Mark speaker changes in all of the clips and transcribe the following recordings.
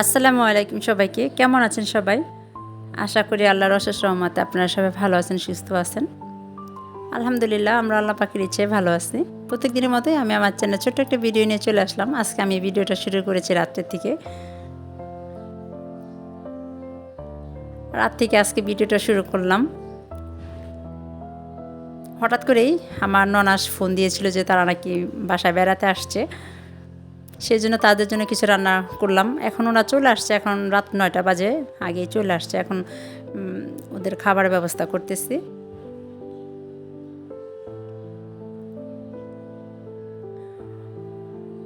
Speaker 1: আসসালামু আলাইকুম সবাইকে। কেমন আছেন সবাই? আশা করি আল্লাহর অশেষ রহমতে আপনারা সবাই ভালো আছেন, সুস্থ আছেন। আলহামদুলিল্লাহ, আমরা আল্লাহ পাখির ইচ্ছে ভালো আছি। প্রত্যেক দিনের মতোই আমি আমার চ্যানেলে ছোট্ট একটা ভিডিও নিয়ে চলে আসলাম। আজকে আমি ভিডিওটা শুরু করেছি রাত্রের থেকে রাত থেকে আজকে ভিডিওটা শুরু করলাম। হঠাৎ করেই আমার ননাস ফোন দিয়েছিল যে তারা নাকি বাসায় বেড়াতে আসছে। সেই জন্য তাদের জন্য কিছু রান্না করলাম। এখন ওরা চলে আসছে, এখন রাত নয়টা বাজে, আগেই চলে আসছে। এখন ওদের খাবার ব্যবস্থা করতেছি।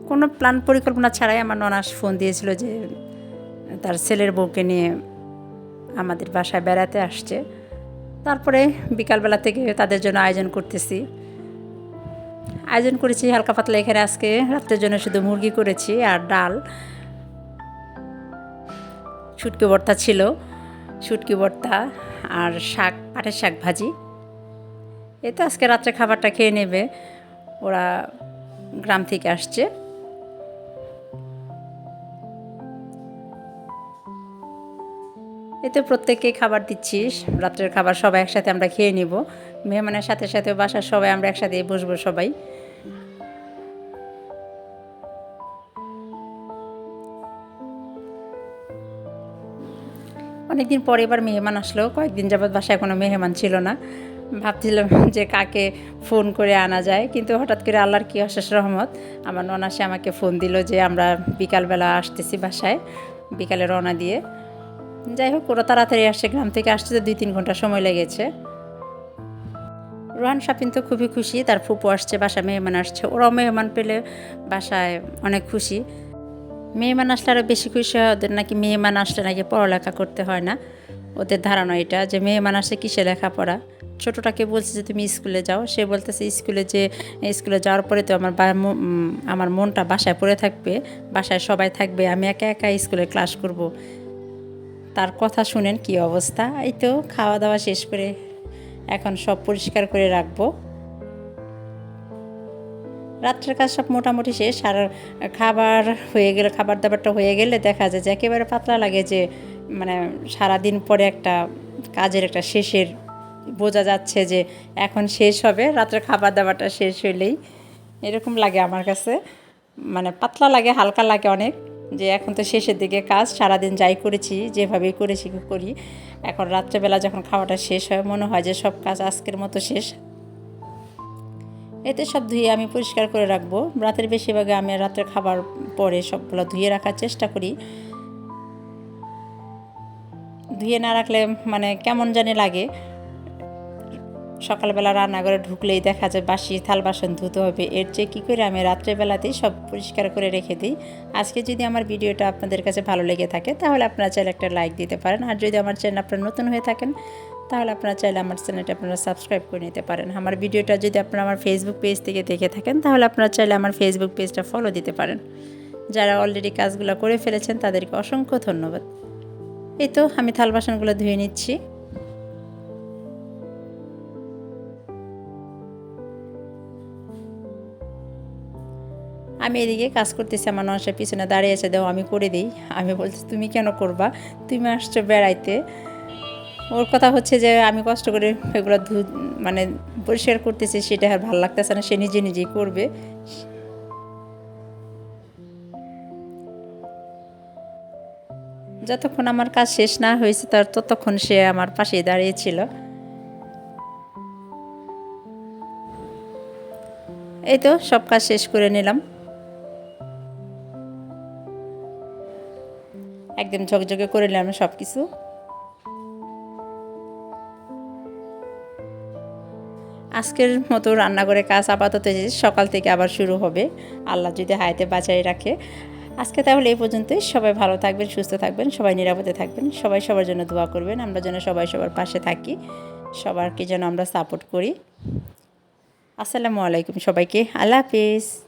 Speaker 1: কোনো প্ল্যান পরিকল্পনা ছাড়াই আমার ননাস ফোন দিয়েছিল যে তার ছেলের বউকে নিয়ে আমাদের বাসায় বেড়াতে আসছে। তারপরে বিকালবেলা থেকে তাদের জন্য আয়োজন করতেছি। আয়োজন করেছি হালকা পাতলা এখানে আজকে, রাত্রের জন্য শুধু মুরগি করেছি আর ডাল। শুটকি ভর্তা ছিল, শুটকি ভর্তা আর শাক, পাটের শাক ভাজি। এ তো আজকে রাত্রে খাবারটা খেয়ে নেবে, ওরা গ্রাম থেকে আসছে। এতে প্রত্যেককে খাবার দিচ্ছিস। রাত্রের খাবার সবাই একসাথে আমরা খেয়ে নিব। মেহমানের সাথে সাথে বাসার সবাই আমরা একসাথে বসবো সবাই। অনেকদিন পরে এবার মেহমান আসলো। কয়েকদিন যাবৎ বাসায় কোনো মেহমান ছিল না। ভাবছিলাম যে কাকে ফোন করে আনা যায়, কিন্তু হঠাৎ করে আল্লাহর কি অশেষ রহমত, আমার ননাসে আমাকে ফোন দিল যে আমরা বিকালবেলা আসতেছি বাসায়, বিকালে রওনা দিয়ে। যাই হোক, ওরা তাড়াতাড়ি আসছে গ্রাম থেকে আসতে তো দুই তিন ঘণ্টা সময় লেগেছে। রোহান সাপিন তো খুবই খুশি, তার ফুপু আসছে, বাসায় মেহমান আসছে। ওরাও মেহমান পেলে বাসায় অনেক খুশি। মেহমান আসলে আরও বেশি খুশি হয়, ওদের নাকি মেহমান আসলে নাকি পড়ালেখা করতে হয় না। ওদের ধারণা এটা যে মেহমান আসে কিসে লেখাপড়া? ছোটোটাকে বলছে যে, তুমি স্কুলে যাও। সে বলতেছে, স্কুলে যে, স্কুলে যাওয়ার পরে তো আমার আমার মনটা বাসায় পড়ে থাকবে, বাসায় সবাই থাকবে, আমি একা একা স্কুলে ক্লাস করব। তার কথা শুনেন কি অবস্থা? এই তো খাওয়া দাওয়া শেষ করে এখন সব পরিষ্কার করে রাখব। রাত্রের কাজ সব মোটামুটি শেষ আর খাবার হয়ে গেলে, খাবার দাবারটা হয়ে গেলে দেখা যায় যে একেবারে পাতলা লাগে যে মানে সারাদিন পরে একটা কাজের একটা শেষের বোঝা যাচ্ছে যে এখন শেষ হবে, রাত্রে খাবার দাবারটা শেষ হইলেই। এরকম লাগে আমার কাছে। মানে পাতলা লাগে, হালকা লাগে অনেক। যে এখন তো শেষের দিকে কাজ, সারাদিন যাই করেছি, যেভাবেই করেছি করি। এখন রাত্রেবেলা যখন খাওয়াটা শেষ হয়, মনে হয় যে সব কাজ আজকের মতো শেষ। এতে সব ধুয়ে আমি পরিষ্কার করে রাখব। রাতের বেশিরভাগে আমি রাত্রে খাবার পরে সবগুলো ধুয়ে রাখার চেষ্টা করি। ধুয়ে না রাখলে মানে কেমন জানি লাগে। সকালবেলা রান্নাঘরে ঢুকলেই দেখা যায় বাসি থাল বাসন ধুতে হবে। এর চেয়ে কী করে আমি রাত্রেবেলাতেই সব পরিষ্কার করে রেখে দিই? আজকে যদি আমার ভিডিওটা আপনাদের কাছে ভালো লেগে থাকে, তাহলে আপনারা চাইলে একটা লাইক দিতে পারেন। আর যদি আমার চ্যানেল আপনারা নতুন হয়ে থাকেন, তাহলে আপনারা চাইলে আমার চ্যানেলটা আপনারা সাবস্ক্রাইব করে নিতে পারেন। আমার ভিডিওটা যদি আপনারা আমার ফেসবুক পেজ থেকে দেখে থাকেন, তাহলে আপনারা চাইলে আমার ফেসবুক পেজটা ফলো দিতে পারেন। যারা অলরেডি কাজগুলো করে ফেলেছেন, তাদেরকে অসংখ্য ধন্যবাদ। এই তো, আমি থাল বাসনগুলো ধুয়ে নিচ্ছি। আমি এদিকে কাজ করতেছি, আমার ননসার পিছনে দাঁড়িয়ে আছে, দাও আমি করে দিই। আমি বলছি, তুমি কেন করবা? তুমি আসছো বেড়াইতে। ওর কথা হচ্ছে যে, আমি কষ্ট করে এগুলো ধু মানে পরিষ্কার করতেছি, সেটা আর ভালো লাগতেছে না, সে নিজে নিজেই করবে। যতক্ষণ আমার কাজ শেষ না হয়েছে, তার ততক্ষণ সে আমার পাশেই দাঁড়িয়েছিল এই তো, সব কাজ শেষ করে নিলাম। একদম ঝকঝকে করে নিলাম সব কিছু আজকের মতো রান্নাঘরে কাজ আপাতত সকাল থেকে আবার শুরু হবে। আল্লাহ যদি হায়াতে বাঁচাই রাখে। আজকে তাহলে এই পর্যন্তই। সবাই ভালো থাকবেন, সুস্থ থাকবেন, সবাই নিরাপদে থাকবেন। সবাই সবার জন্য দোয়া করবেন। আমরা যেন সবাই সবার পাশে থাকি। সবারকে যেন আমরা সাপোর্ট করি। আসসালামু আলাইকুম সবাইকে। আল্লাহ হাফিজ।